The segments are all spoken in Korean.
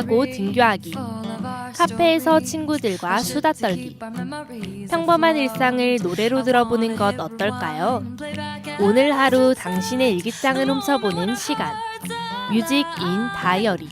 공부하고 등교하기, 카페에서 친구들과 수다 떨기, 평범한 일상을 노래로 들어보는 것 어떨까요? 오늘 하루 당신의 일기장을 훔쳐보는 시간. 뮤직 인 다이어리.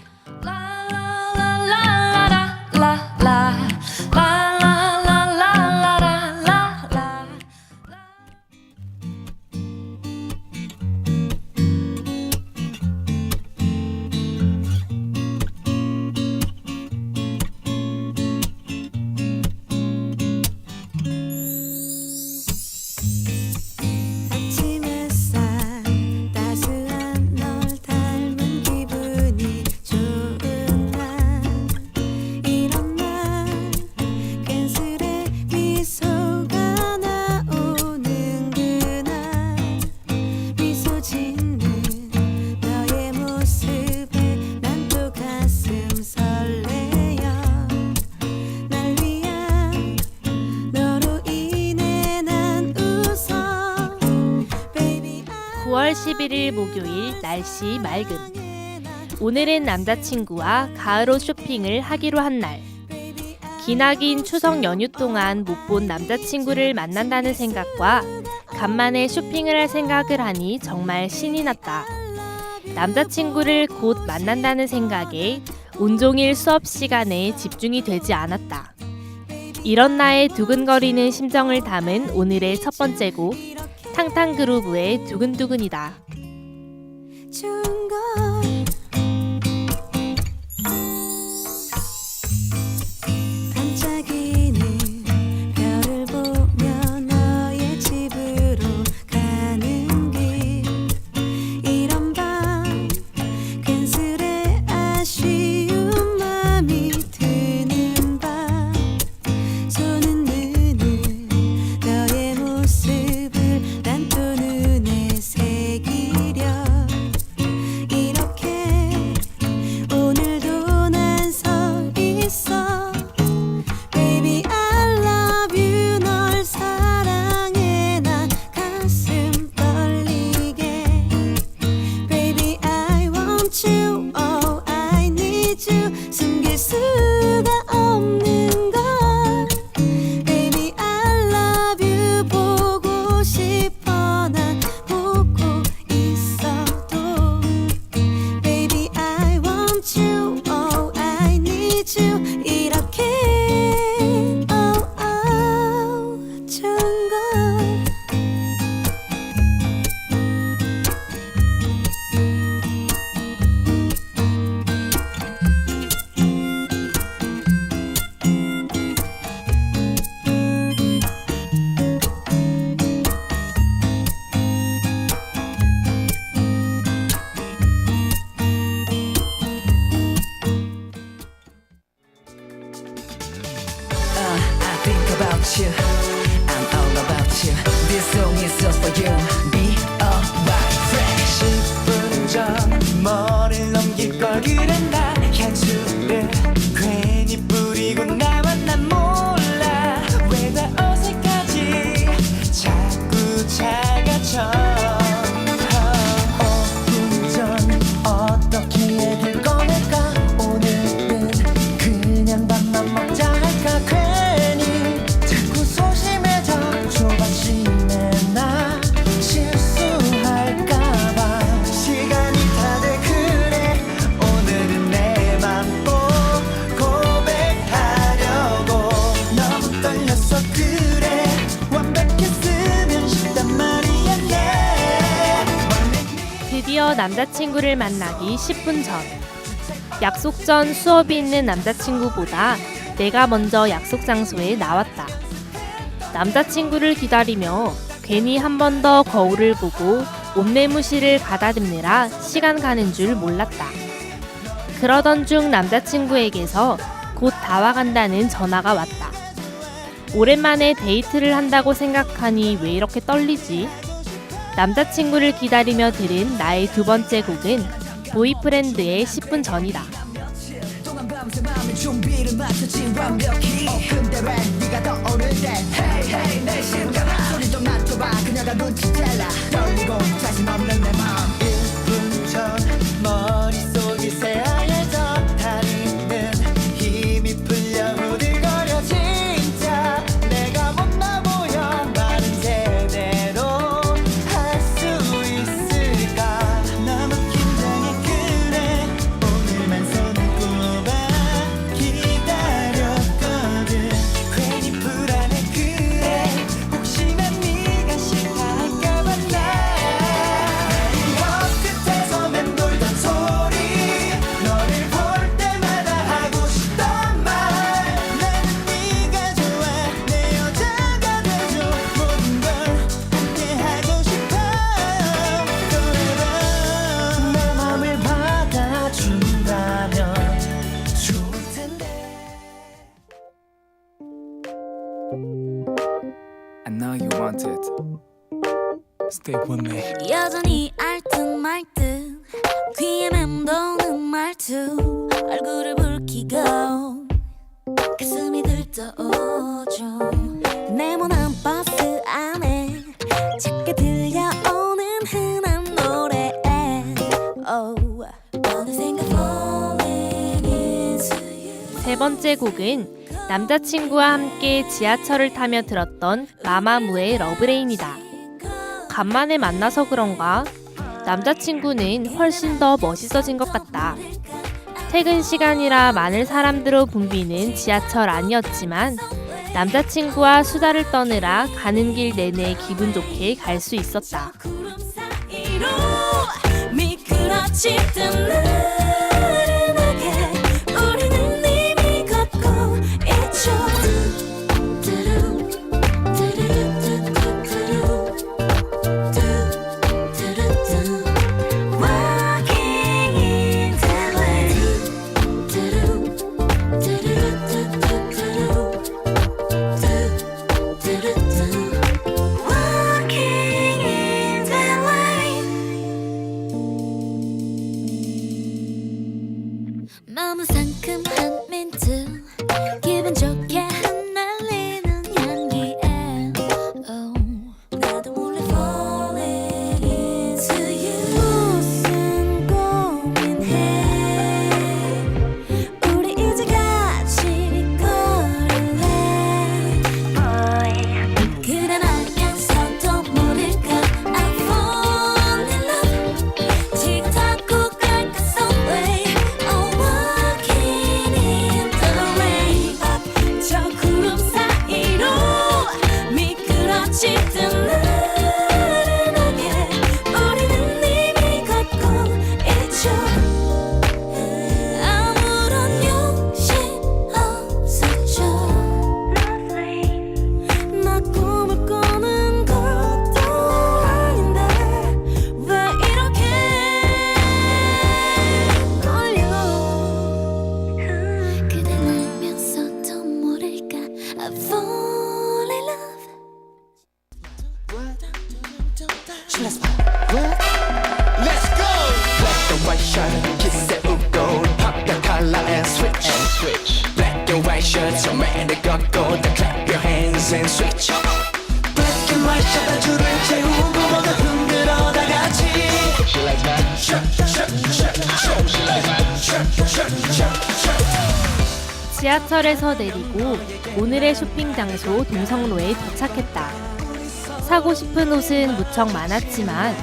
9월 11일 목요일 날씨 맑음. 오늘은 남자친구와 가을옷 쇼핑을 하기로 한 날. 기나긴 추석 연휴 동안 못 본 남자친구를 만난다는 생각과 간만에 쇼핑을 할 생각을 하니 정말 신이 났다. 남자친구를 곧 만난다는 생각에 온종일 수업 시간에 집중이 되지 않았다. 이런 나의 두근거리는 심정을 담은 오늘의 첫 번째 곡 탕탕그루브의 두근두근이다. 남자친구를 만나기 10분 전. 약속 전 수업이 있는 남자친구보다 내가 먼저 약속 장소에 나왔다. 남자친구를 기다리며 괜히 한 번 더 거울을 보고 옷매무시를 가다듬느라 시간 가는 줄 몰랐다. 그러던 중 남자친구에게서 곧 다 와간다는 전화가 왔다. 오랜만에 데이트를 한다고 생각하니 왜 이렇게 떨리지? 남자친구를 기다리며 들은 나의 두 번째 곡은 보이프렌드의 10분 전이다. Stay with me. 여전히 알듯말듯 귀에 맴도는 말투 얼굴을 붉히고 가슴이 들떠오죠 네모난 버스 안에 작게 들려오는 흔한 노래 oh. 어느샌가 falling into you 세 번째 곡은 남자친구와 함께 지하철을 타며 들었던 마마무의 러브레인이다. 간만에 만나서 그런가 남자친구는 훨씬 더 멋있어진 것 같다. 퇴근 시간이라 많은 사람들로 붐비는 지하철 아니었지만 남자친구와 수다를 떠느라 가는 길 내내 기분 좋게 갈 수 있었다. Let's go. Black and white shirt, 기세 웃고 pop your color and switch. And switch. Black and white shirt, 저 매일 걷고 다 clap your hands and switch. Black and white shirt, 줄을 채우고 모두 흔들어 다 같이. She like that. Shut, shut, shut, shut. She like that. Shut, shut, shut, shut. 지하철에서 내리고 오늘의 쇼핑 장소 동성로에 도착했다. 사고 싶은 옷은 무척 많았지만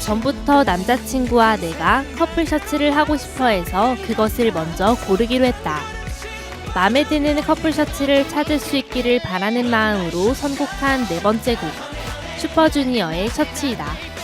전부터 남자친구와 내가 커플 셔츠를 하고 싶어 해서 그것을 먼저 고르기로 했다. 마음에 드는 커플 셔츠를 찾을 수 있기를 바라는 마음으로 선곡한 네 번째 곡 슈퍼주니어의 셔츠이다.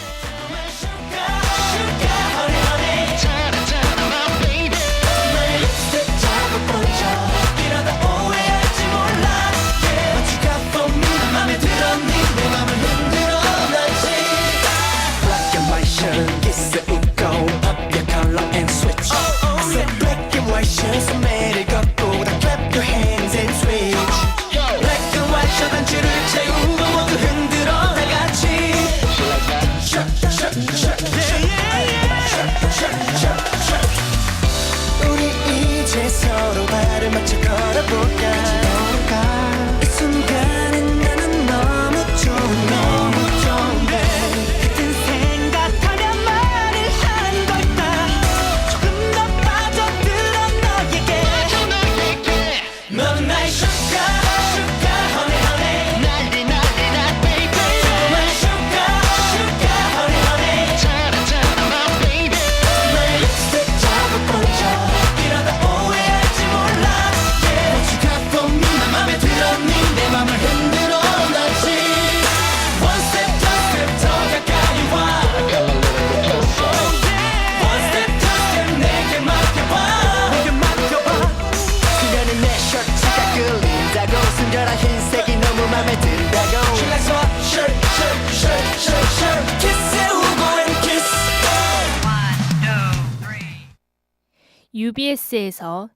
UBS에서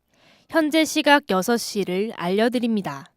현재 시각 6시를 알려드립니다.